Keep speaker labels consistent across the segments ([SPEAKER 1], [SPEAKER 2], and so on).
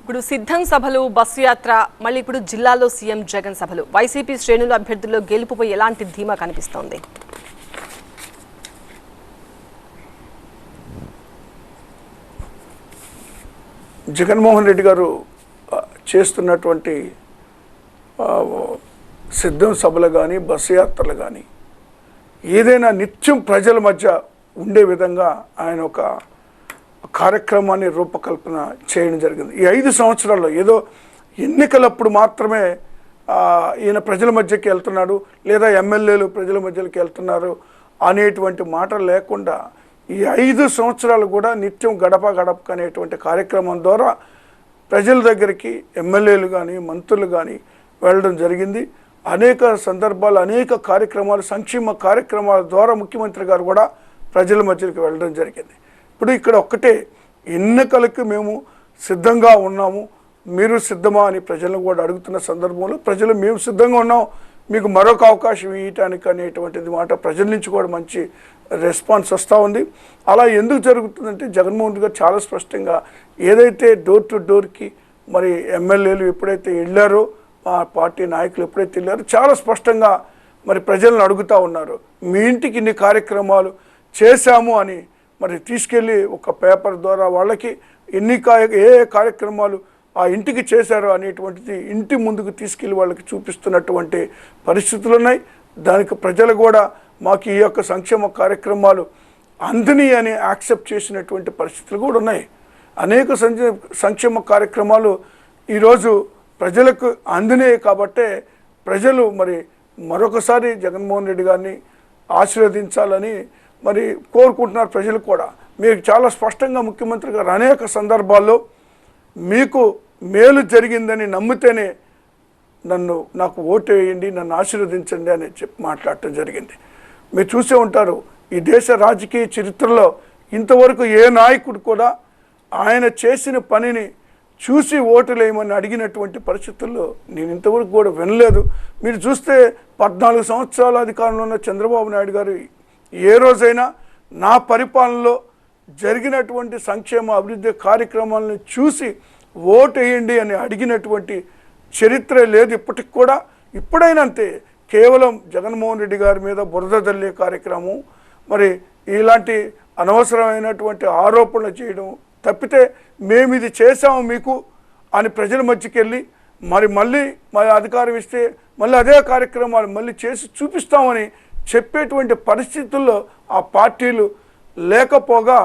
[SPEAKER 1] ఇప్పుడు సిద్ధం సభలు బస్సు యాత్ర మళ్ళీ ఇప్పుడు జిల్లాలో సీఎం జగన్ సభలు. వైసీపీ శ్రేణులు అభ్యర్థుల్లో గెలుపుపై ఎలాంటి ధీమా కనిపిస్తోంది?
[SPEAKER 2] జగన్మోహన్ రెడ్డి గారు చేస్తున్నటువంటి సిద్ధం సభలు కానీ బస్సు యాత్రలు కానీ ఏదైనా నిత్యం ప్రజల మధ్య ఉండే విధంగా ఆయన ఒక కార్యక్రమాన్ని రూపకల్పన చేయడం జరిగింది. ఈ ఐదు సంవత్సరాల్లో ఏదో ఎన్నికలప్పుడు మాత్రమే ఈయన ప్రజల మధ్యకి వెళ్తున్నాడు లేదా ఎమ్మెల్యేలు ప్రజల మధ్యకి వెళ్తున్నారు అనేటువంటి మాట లేకుండా ఈ ఐదు సంవత్సరాలు కూడా నిత్యం గడప గడప అనేటువంటి కార్యక్రమం ద్వారా ప్రజల దగ్గరికి ఎమ్మెల్యేలు కానీ మంత్రులు కానీ వెళ్ళడం జరిగింది. అనేక సందర్భాలు అనేక కార్యక్రమాలు సంక్షేమ కార్యక్రమాల ద్వారా ముఖ్యమంత్రి గారు కూడా ప్రజల మధ్యకి వెళ్ళడం జరిగింది. ఇప్పుడు ఇక్కడ ఒక్కటే ఎన్నికలకు మేము సిద్ధంగా ఉన్నాము. మీరు సిద్ధమా అని ప్రజలను కూడా అడుగుతున్న సందర్భంలో ప్రజలు మేము సిద్ధంగా ఉన్నాం. మీకు మరొక అవకాశం ఇవ్వటానికి అనేటువంటిది మాట ప్రజల నుంచి కూడా మంచి రెస్పాన్స్ వస్తూ ఉంది. అలా ఎందుకు జరుగుతుందంటే జగన్మోహన్ రెడ్డి గారు చాలా స్పష్టంగా ఏదైతే డోర్ టు డోర్కి మరి ఎమ్మెల్యేలు ఎప్పుడైతే వెళ్ళారో మా పార్టీ నాయకులు ఎప్పుడైతే వెళ్ళారో చాలా స్పష్టంగా మరి ప్రజలను అడుగుతూ ఉన్నారు. మీ ఇంటికి ఇన్ని కార్యక్రమాలు చేశాము అని మరి తీసుకెళ్ళి ఒక పేపర్ ద్వారా వాళ్ళకి ఎన్ని కా ఏ కార్యక్రమాలు ఆ ఇంటికి చేశారో అనేటువంటిది ఇంటి ముందుకు తీసుకెళ్ళి వాళ్ళకి చూపిస్తున్నటువంటి పరిస్థితులు ఉన్నాయి. దానికి ప్రజలు కూడా మాకు ఈ యొక్క సంక్షేమ కార్యక్రమాలు అందని అని యాక్సెప్ట్ చేసినటువంటి పరిస్థితులు కూడా ఉన్నాయి. అనేక సంక్షేమ కార్యక్రమాలు ఈరోజు ప్రజలకు అందినాయి కాబట్టే ప్రజలు మరి మరొకసారి జగన్మోహన్ రెడ్డి గారిని ఆశీర్వదించాలని మరి కోరుకుంటున్నారు ప్రజలు కూడా. మీకు చాలా స్పష్టంగా ముఖ్యమంత్రి గారు అనేక సందర్భాల్లో మీకు మేలు జరిగిందని నమ్మితేనే నన్ను నాకు ఓటు వేయండి నన్ను ఆశీర్వదించండి అని చెప్పి మాట్లాడటం జరిగింది. మీరు చూసే ఉంటారు ఈ దేశ రాజకీయ చరిత్రలో ఇంతవరకు ఏ నాయకుడు కూడా ఆయన చేసిన పనిని చూసి ఓటులేయమని అడిగినటువంటి పరిస్థితుల్లో నేను ఇంతవరకు కూడా వినలేదు. మీరు చూస్తే పద్నాలుగు సంవత్సరాల అధికారంలో ఉన్న చంద్రబాబు నాయుడు గారు ఏ రోజైనా నా పరిపాలనలో జరిగినటువంటి సంక్షేమ అభివృద్ధి కార్యక్రమాలను చూసి ఓటు వేయండి అని అడిగినటువంటి చరిత్ర లేదు ఇప్పటికి కూడా. ఇప్పుడైనంతే కేవలం జగన్మోహన్ రెడ్డి గారి మీద బురద తల్లే కార్యక్రమం. మరి ఇలాంటి అనవసరమైనటువంటి ఆరోపణలు చేయడం తప్పితే మేము ఇది చేసాము మీకు అని ప్రజల మధ్యకెళ్ళి మరి మళ్ళీ మరి అధికారం ఇస్తే మళ్ళీ అదే కార్యక్రమాలు మళ్ళీ చేసి చూపిస్తామని చెప్పేటువంటి పరిస్థితుల్లో ఆ పార్టీలు లేకపోగా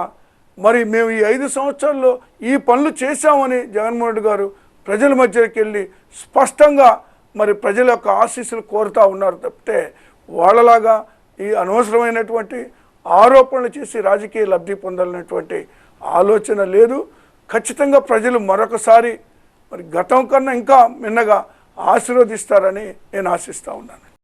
[SPEAKER 2] మరి మేము ఈ ఐదు సంవత్సరాల్లో ఈ పనులు చేశామని జగన్మోహన్ రెడ్డి గారు ప్రజల మధ్యకి వెళ్ళి స్పష్టంగా మరి ప్రజల యొక్క ఆశీస్సులు కోరుతూ ఉన్నారు తప్పితే వాళ్ళలాగా ఈ అనవసరమైనటువంటి ఆరోపణలు చేసి రాజకీయ లబ్ధి పొందాలనేటువంటి ఆలోచన లేదు. ఖచ్చితంగా ప్రజలు మరొకసారి మరి గతం కన్నా ఇంకా మిన్నగా ఆశీర్వదిస్తారని నేను ఆశిస్తూ ఉన్నాను.